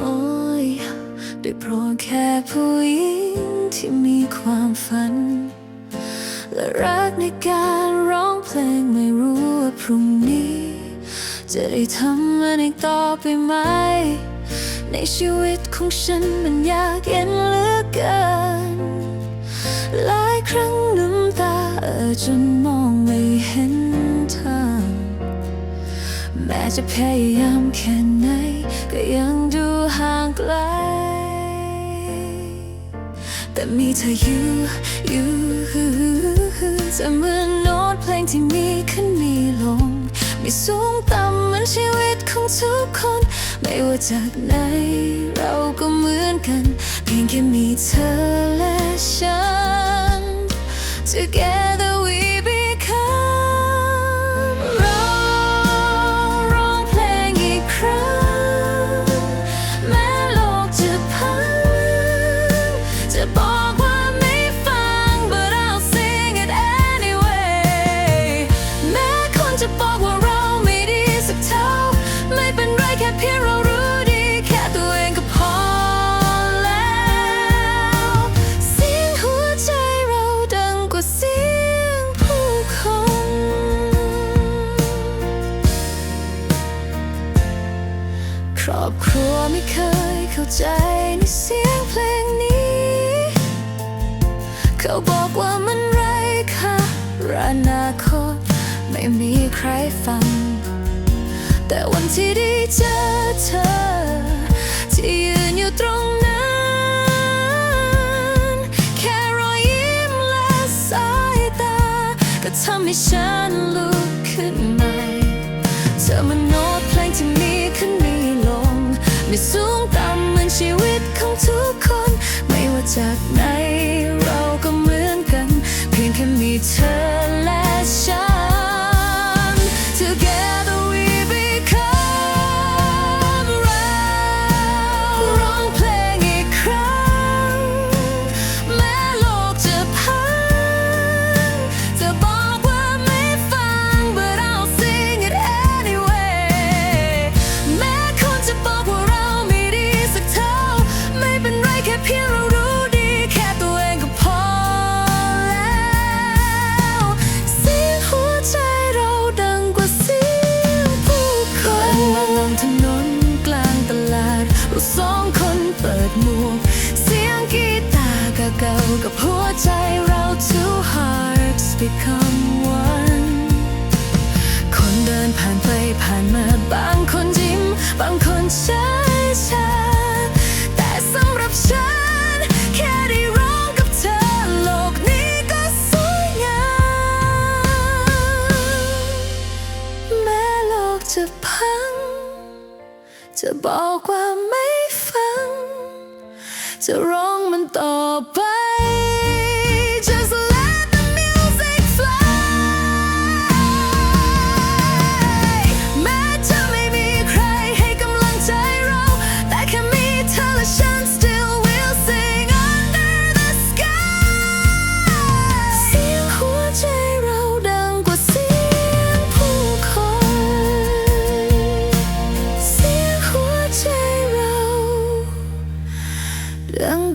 โอ้ยได้โปรดแค่ผู้หญิงที่มีความฝัน และรักในการร้องเพลงไม่รู้ว่าพรุ่งนี้ จะได้ทำมันอีกต่อไปไหม ในชีวิตของฉันมันยากเย็นเหลือเกิน หลายครั้งน้ำตาเออจนมองไม่เห็น จะพยายามแค่ไหน ก็ยังดูห่างไกล แต่มีเธออยู่อยู่จะเหมือนโน้ตเพลงที่มีขึ้นมีลงไม่สูงต่ำเหมือนชีวิตของทุกคน ไม่ว่าจากไหนเราก็เหมือนกัน เพียงแค่มีเธอและฉัน Together รอบครัวไม่เคยเข้าใจในเสียงเพลงนี้ เขาบอกว่ามันไร้ค่าอนาคตไม่มีใครฟัง แต่วันที่ได้เจอเธอ ที่ยืนอยู่ตรงนั้น แค่รอยยิ้มและสายตา ก็ทำให้ฉันลุกขึ้นใหม่ เธอมันโน้ตเพลงที่มีขึ้น มีล hearts become one คนเดินผ่านไปผ่านมา บางคนยิ้ม บางคนช้าช้าแต่สำหรับฉัน แค่ได้ร้องกับเธอ โลกนี้ก็สวยงาม แม้โลกจะพัง จะบอกว่าไม่ฟัง จะร้อง Dan